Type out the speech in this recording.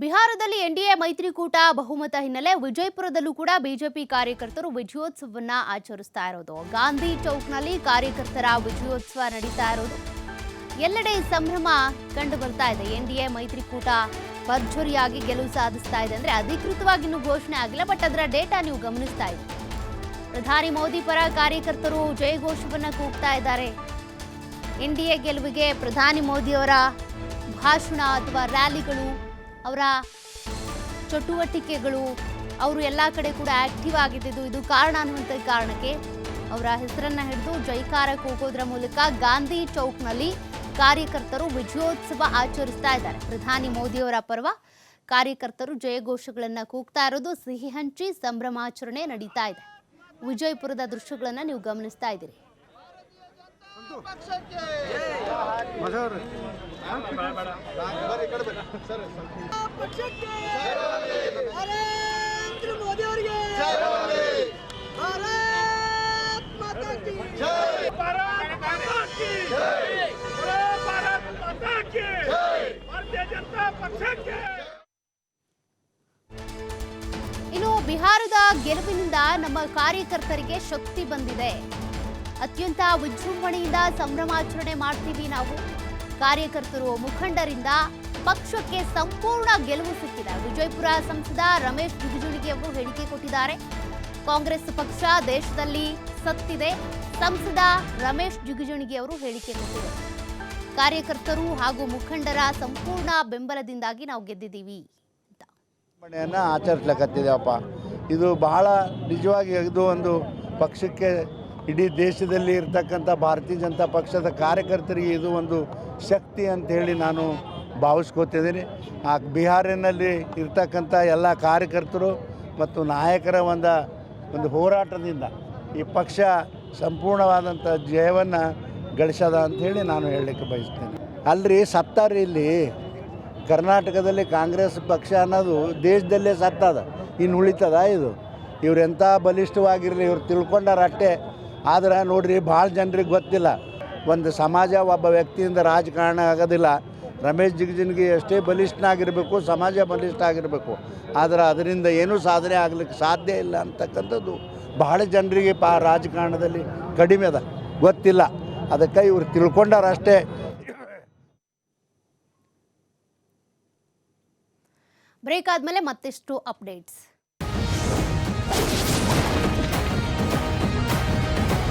ಬಿಹಾರದಲ್ಲಿ ಎನ್ಡಿಎ ಮೈತ್ರಿಕೂಟ ಬಹುಮತ ಹಿನ್ನೆಲೆ ವಿಜಯಪುರದಲ್ಲೂ ಕೂಡ ಬಿಜೆಪಿ ಕಾರ್ಯಕರ್ತರು ವಿಜಯೋತ್ಸವವನ್ನ ಆಚರಿಸ್ತಾ ಇರೋದು. ಗಾಂಧಿ ಚೌಕ್ನಲ್ಲಿ ಕಾರ್ಯಕರ್ತರ ವಿಜಯೋತ್ಸವ ನಡೀತಾ ಇರೋದು. ಎಲ್ಲೆಡೆ ಸಂಭ್ರಮ ಕಂಡು ಬರ್ತಾ ಇದೆ. ಎನ್ಡಿಎ ಮೈತ್ರಿಕೂಟ ಭರ್ಜರಿಯಾಗಿ ಗೆಲುವು ಸಾಧಿಸ್ತಾ ಇದೆ ಅಂದ್ರೆ ಅಧಿಕೃತವಾಗಿ ಇನ್ನೂ ಘೋಷಣೆ ಆಗಿಲ್ಲ, ಬಟ್ ಅದರ ಡೇಟಾ ನೀವು ಗಮನಿಸ್ತಾ ಇದೆ ಪ್ರಧಾನಿ ಮೋದಿ ಪರ ಕಾರ್ಯಕರ್ತರು ಜಯಘೋಷವನ್ನ ಕೂಗ್ತಾ ಇದ್ದಾರೆ. ಎನ್ಡಿಎ ಗೆಲುವಿಗೆ ಪ್ರಧಾನಿ ಮೋದಿಯವರ ಭಾಷಣ ಅಥವಾ ರ್ಯಾಲಿಗಳು ಅವರ ಚಟುವಟಿಕೆಗಳು ಅವರು ಎಲ್ಲ ಕಡೆ ಕೂಡ ಆಕ್ಟಿವ್ ಆಗಿದ್ದಿದ್ದು ಇದು ಕಾರಣ ಅನ್ನುವಂಥ ಕಾರಣಕ್ಕೆ ಅವರ ಹೆಸರನ್ನ ಹಿಡಿದು ಜೈಕಾರ ಕೂಗೋದ್ರ ಮೂಲಕ ಗಾಂಧಿ ಚೌಕ್ನಲ್ಲಿ ಕಾರ್ಯಕರ್ತರು ವಿಜಯೋತ್ಸವ ಆಚರಿಸ್ತಾ ಇದ್ದಾರೆ. ಪ್ರಧಾನಿ ಮೋದಿಯವರ ಪರ್ವ ಕಾರ್ಯಕರ್ತರು ಜಯಘೋಷಗಳನ್ನು ಕೂಗ್ತಾ ಇರೋದು ಸಿಹಿ ಹಂಚಿ ಸಂಭ್ರಮಾಚರಣೆ ನಡೀತಾ ಇದೆ. ವಿಜಯಪುರದ ದೃಶ್ಯಗಳನ್ನು ನೀವು ಗಮನಿಸ್ತಾ ಇದ್ದೀರಿ. ಪಕ್ಷಕ್ಕೆ ನರೇಂದ್ರ ಮೋದಿ ಅವರಿಗೆ ಭಾರತ್ ಮಾತಾ ಕಿ ಜೈ ಭಾರತ್ ಮಾತಾ ಕಿ ಜೈ ಭಾರತ್ ಮಾತಾ ಕಿ ಜೈ ಭಾರತೀಯ ಜನತಾ ಪಕ್ಷಕ್ಕೆ ಇನ್ನು ಬಿಹಾರದ ಗೆಲುವಿನಿಂದ ನಮ್ಮ ಕಾರ್ಯಕರ್ತರಿಗೆ ಶಕ್ತಿ ಬಂದಿದೆ. ಅತ್ಯಂತ ವಿಜೃಂಭಣೆಯಿಂದ ಸಂಭ್ರಮಾಚರಣೆ ಮಾಡ್ತೀವಿ ನಾವು. ಕಾರ್ಯಕರ್ತರು ಮುಖಂಡರಿಂದ ಪಕ್ಷಕ್ಕೆ ಸಂಪೂರ್ಣ ಗೆಲುವು ಸಿಕ್ಕಿದೆ. ವಿಜಯಪುರ ಸಂಸದ ರಮೇಶ್ ಜಿಗಜಿಣಗಿ ಅವರು ಹೇಳಿಕೆ ಕೊಟ್ಟಿದ್ದಾರೆ. ಕಾಂಗ್ರೆಸ್ ಪಕ್ಷ ದೇಶದಲ್ಲಿ ಸತ್ತಿದೆ. ಸಂಸದ ರಮೇಶ್ ಜಿಗಜಿಣಗಿ ಅವರು ಹೇಳಿಕೆ ಕೊಟ್ಟಿದ್ದಾರೆ ಕಾರ್ಯಕರ್ತರು ಹಾಗೂ ಮುಖಂಡರ ಸಂಪೂರ್ಣ ಬೆಂಬಲದಿಂದಾಗಿ ನಾವು ಗೆದ್ದಿದ್ದೀವಿ ಆಚರಿಸ್ಲಕತ್ತಿದ್ದೇವಪ್ಪ ಇದು ಬಹಳ ನಿಜವಾಗಿ ಇದು ಒಂದು ಪಕ್ಷಕ್ಕೆ ಇಡೀ ದೇಶದಲ್ಲಿ ಇರ್ತಕ್ಕಂಥ ಭಾರತೀಯ ಜನತಾ ಪಕ್ಷದ ಕಾರ್ಯಕರ್ತರಿಗೆ ಇದು ಒಂದು ಶಕ್ತಿ ಅಂತ ಹೇಳಿ ನಾನು ಭಾವಿಸ್ಕೋತಿದ್ದೀನಿ ಆ ಬಿಹಾರಿನಲ್ಲಿ ಇರ್ತಕ್ಕಂಥ ಎಲ್ಲ ಕಾರ್ಯಕರ್ತರು ಮತ್ತು ನಾಯಕರ ಒಂದು ಒಂದು ಹೋರಾಟದಿಂದ ಈ ಪಕ್ಷ ಸಂಪೂರ್ಣವಾದಂಥ ಜಯವನ್ನು ಗಳಿಸದ ಅಂಥೇಳಿ ನಾನು ಹೇಳಲಿಕ್ಕೆ ಬಯಸ್ತೇನೆ. ಅಲ್ರಿ ಸತ್ತಾರಿ ಇಲ್ಲಿ. ಕರ್ನಾಟಕದಲ್ಲಿ ಕಾಂಗ್ರೆಸ್ ಪಕ್ಷ ಅನ್ನೋದು ದೇಶದಲ್ಲೇ ಸತ್ತದ, ಇನ್ನು ಉಳಿತದ ಇದು. ಇವರೆಂಥ ಬಲಿಷ್ಠವಾಗಿರಲಿ, ಇವ್ರು ತಿಳ್ಕೊಂಡಾರ ಅಷ್ಟೇ. ಆದ್ರೆ ನೋಡ್ರಿ, ಭಾಳ ಜನರಿಗೆ ಗೊತ್ತಿಲ್ಲ. ಒಂದು ಸಮಾಜ ಒಬ್ಬ ವ್ಯಕ್ತಿಯಿಂದ ರಾಜಕಾರಣ ಆಗೋದಿಲ್ಲ. ರಮೇಶ್ ಜಿಗಜಿನ್ಗಿ ಎಷ್ಟೇ ಬಲಿಷ್ಠನಾಗಿರಬೇಕು, ಸಮಾಜ ಬಲಿಷ್ಠ ಆಗಿರಬೇಕು. ಆದರೆ ಅದರಿಂದ ಏನೂ ಸಾಧನೆ ಆಗಲಿಕ್ಕೆ ಸಾಧ್ಯ ಇಲ್ಲ ಅಂತಕ್ಕಂಥದ್ದು ಬಹಳ ಜನರಿಗೆ ಪಾ ರಾಜಕಾರಣದಲ್ಲಿ ಕಡಿಮೆ ಅದ. ಗೊತ್ತಿಲ್ಲ. ಅದಕ್ಕೆ ಇವ್ರು ತಿಳ್ಕೊಂಡಾರ ಅಷ್ಟೇ. ಬ್ರೇಕ್ ಆದಮೇಲೆ ಮತ್ತಿಷ್ಟು ಅಪ್ಡೇಟ್ಸ್